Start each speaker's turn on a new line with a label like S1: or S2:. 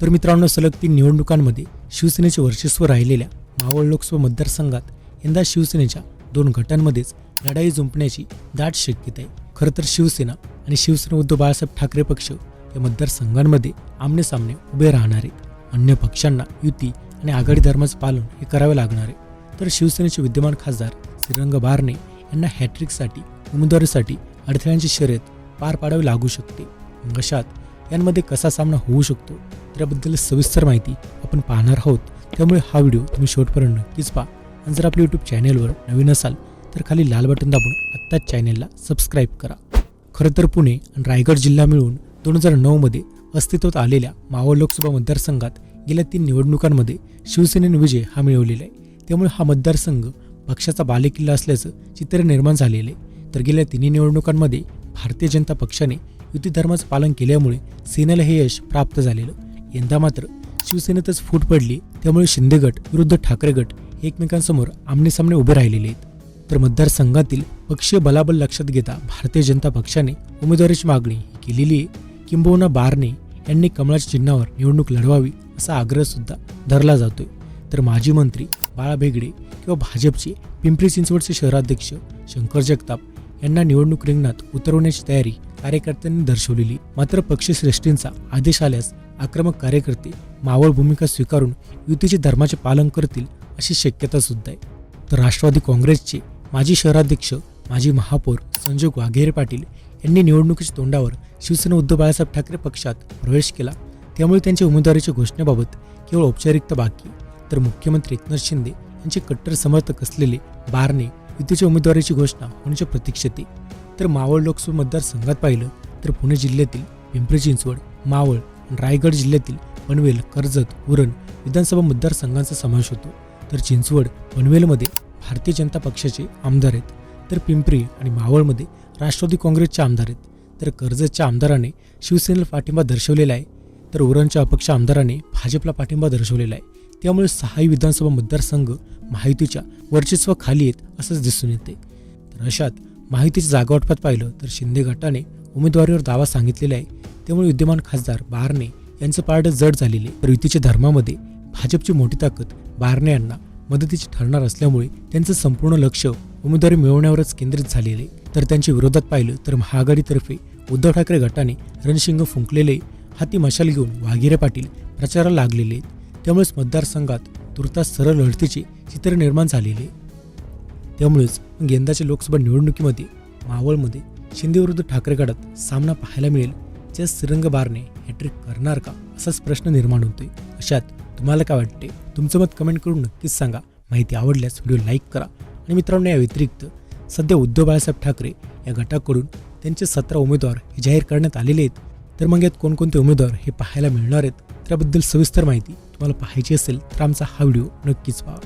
S1: तर मित्रांनो सलग तीन निवडणुकांमध्ये शिवसेनेचे वर्चस्व राहिलेल्या मावळ लोकसभा मतदारसंघात यंदा शिवसेनेच्या दोन गटांमध्येच लढाई जुंपण्याची दाट शक्यता आहे. खरं तर शिवसेना आणि शिवसेना उद्धव बाळासाहेब ठाकरे पक्ष या मतदारसंघांमध्ये आमने सामने उभे राहणारे अन्य पक्षांना युती आणि आघाडी धर्माचं पालन हे करावे लागणार. आहे तर शिवसेनेचे विद्यमान खासदार श्रीरंग बारणे यांना हॅट्रिकसाठी उमेदवारीसाठी अडथळ्यांची शर्यत पार पाडावी लागू शकते. मग अशात यांमध्ये कसा सामना होऊ शकतो? त्याबद्दल सविस्तर माहिती आपण पाहणार आहोत. त्यामुळे हा व्हिडिओ तुम्ही शेवटपर्यंत नक्कीच पहा. आणि जर आपल्या यूट्यूब चॅनेलवर नवीन असाल तर खाली लाल बटन दाबून आत्ताच चॅनेलला सबस्क्राईब करा. खरं तर पुणे आणि रायगड जिल्हा मिळून दोन हजार नऊमध्ये अस्तित्वात आलेल्या मावळ लोकसभा मतदारसंघात गेल्या तीन निवडणुकांमध्ये शिवसेनेने विजय हा मिळवलेला आहे. त्यामुळे हा मतदारसंघ पक्षाचा बालेकिल्ला असल्याचं चित्र निर्माण झालेलं आहे. तर गेल्या तिन्ही निवडणुकांमध्ये भारतीय जनता पक्षाने युती धर्माचं पालन केल्यामुळे सेनेला हे यश प्राप्त झालेलं यंदा मात्र शिवसेनेतच फूट पडली त्यामुळे शिंदे गट विरुद्ध ठाकरे गट हे एकमेकांसमोर आमनेसामने उभे राहिलेले आहेत. तर मतदारसंघातील पक्षीय बलाबल लक्षात घेता भारतीय जनता पक्षाने उमेदवारीची मागणी केलेली आहे. किंबहुना बारणे यांनी कमळाच्या चिन्हावर निवडणूक लढवावी असा आग्रह सुद्धा धरला जातोय. तर माजी मंत्री बाळा भेगडे किंवा भाजपचे पिंपरी चिंचवडचे शहराध्यक्ष शंकर जगताप यांना निवडणूक रिंगणात उतरवण्याची तयारी कार्यकर्त्यांनी दर्शवलेली. मात्र पक्षश्रेष्ठींचा आदेश आल्यास आक्रमक कार्यकर्ते मावळ भूमिका स्वीकारून युतीचे धर्माचे पालन करतील अशी शक्यता सुद्धा आहे. तर राष्ट्रवादी काँग्रेसचे माजी शहराध्यक्ष माजी महापौर संजय वाघेरे पाटील यांनी निवडणुकीच्या तोंडावर शिवसेना उद्धव बाळासाहेब ठाकरे पक्षात प्रवेश केला. त्यामुळे त्यांच्या उमेदवारीच्या घोषणेबाबत केवळ औपचारिकता बाकी तर मुख्यमंत्री एकनाथ शिंदे यांचे कट्टर समर्थक असलेले बारणे युतीच्या उमेदवारीची घोषणा होण्याच्या प्रतीक्षेत तर मावळ लोकसभा मतदारसंघात पाहिलं तर पुणे जिल्ह्यातील पिंपरी चिंचवड मावळ रायगड जिल्ह्यातील पनवेल कर्जत उरण विधानसभा मतदारसंघांचा समावेश होतो. तर चिंचवड पनवेलमध्ये भारतीय जनता पक्षाचे आमदार आहेत. तर पिंपरी आणि मावळमध्ये राष्ट्रवादी काँग्रेसचे आमदार आहेत. तर कर्जतच्या आमदाराने शिवसेनेला पाठिंबा दर्शवलेला आहे. तर उरणच्या अपक्ष आमदाराने भाजपला पाठिंबा दर्शवलेला आहे. त्यामुळे सहाही विधानसभा मतदारसंघ माहितीच्या वर्चस्वाखाली आहेत असंच दिसून येते. तर अशात माहितीच्या जागावाटपात पाहिलं तर शिंदे गटाने उमेदवारीवर दावा सांगितलेला आहे. त्यामुळे विद्यमान खासदार बारणे यांचं पार्ट जड झालेले तर युतीच्या धर्मामध्ये भाजपची मोठी ताकद बारणे यांना मदतीची ठरणार असल्यामुळे त्यांचं संपूर्ण लक्ष उमेदवारी मिळवण्यावरच केंद्रित झालेले तर त्यांच्या विरोधात पाहिलं तर महाआघाडीतर्फे उद्धव ठाकरे गटाने रणशिंग फुंकलेले हाती मशाल घेऊन वाघिरे पाटील प्रचाराला लागलेले आहेत. त्यामुळेच मतदारसंघात तुर्तास सरळ लढतीचे चित्र निर्माण झालेले त्यामुळेच यंदाच्या लोकसभा निवडणुकीमध्ये मावळमध्ये शिंदे विरुद्ध ठाकरे गटात सामना पाहायला मिळेल ज्या श्रीरंग बारने हॅट्रिक करणार का? असाच प्रश्न निर्माण होतोय. अशात तुम्हाला काय वाटते? तुमचं मत कमेंट करून नक्कीच सांगा. माहिती आवडल्यास व्हिडिओ लाईक करा. आणि मित्रांनो या व्यतिरिक्त सध्या उद्धव बाळासाहेब ठाकरे या गटाकडून त्यांचे सतरा उमेदवार हे जाहीर करण्यात आलेले आहेत. तर मग यात कोणकोणते उमेदवार हे पाहायला मिळणार आहेत? त्याबद्दल सविस्तर माहिती तुम्हाला पाहायची असेल तर आमचा हा व्हिडिओ नक्कीच पहा.